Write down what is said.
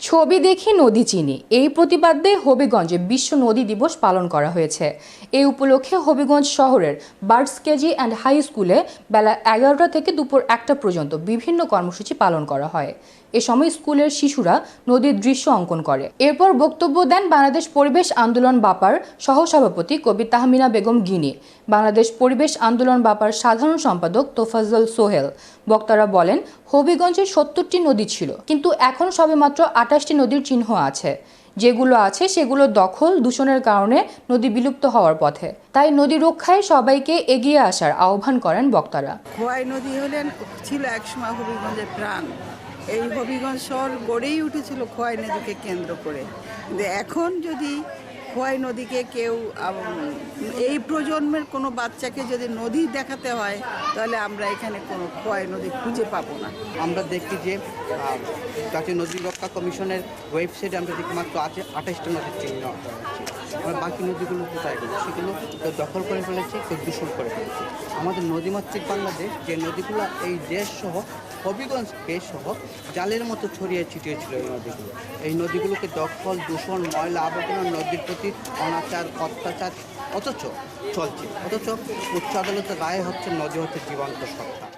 ছবি দেখি নদী চিনি। এই প্রতিপাদ্যে হবিগঞ্জে বিশ্ব নদী দিবস পালন করা হয়েছে। এই উপলক্ষে হবিগঞ্জ শহরের বার্ডস কেজি অ্যান্ড হাই স্কুলে বেলা এগারোটা থেকে দুপুর একটা পর্যন্ত বিভিন্ন কর্মসূচি পালন করা হয়। এ সময় স্কুলের শিশুরা নদীর দৃশ্য অঙ্কন করে। এরপর বক্তব্য দেন বাংলাদেশ পরিবেশ আন্দোলন বাপার সহসভাপতি কবি তাহমিনা বেগম গিনি। বাংলাদেশ পরিবেশ আন্দোলন বাপার সাধারণ সম্পাদক তোফাজ্জল সোহেল। বক্তারা বলেন, হবিগঞ্জে সত্তরটি নদী ছিল, কিন্তু এখন সবেমাত্র আটাশটি নদীর চিহ্ন আছে। যেগুলো আছে, সেগুলো দখল, দূষণের কারণে নদী বিলুপ্ত হওয়ার পথে। তাই নদী রক্ষায় সবাইকে এগিয়ে আসার আহ্বান করেন বক্তারা। খোয়াই নদী হলেন, ছিল একসময় হবিগঞ্জের প্রাণ। এই হবিগঞ্জ শহর গড়েই উঠেছিল খোয়াই নদীকে কেন্দ্র করে। এখন যদি খোয়াই নদীকে কেউ এই প্রজন্মের কোনো বাচ্চাকে যদি নদী দেখাতে হয়, তাহলে আমরা এখানে কোনো খোয়াই নদী খুঁজে পাবো না। আমরা দেখি যে জাতীয় নদী রক্ষা কমিশনের ওয়েবসাইটে আমরা দেখি মাত্র আছে আঠাশটা নদীর চিহ্ন আর বাকি নদীগুলো কোথায় গেল? সেগুলো কেউ দখল করে ফেলেছে কেউ দূষণ করে ফেলেছে। আমাদের নদীমাতৃক বাংলাদেশ, যে নদীগুলো এই দেশ সহ, হবিগঞ্জ দেশ সহ, জালের মতো ছড়িয়ে ছিটিয়ে ছিল এই নদীগুলো। এই নদীগুলোকে দখল, দূষণ, ময়লা আবর্জনা, নদীর প্রতি অনাচার, অত্যাচার অথচ চলছে। অথচ উচ্চ আদালতের রায় হচ্ছে নদী হচ্ছে জীবন্ত সত্তা।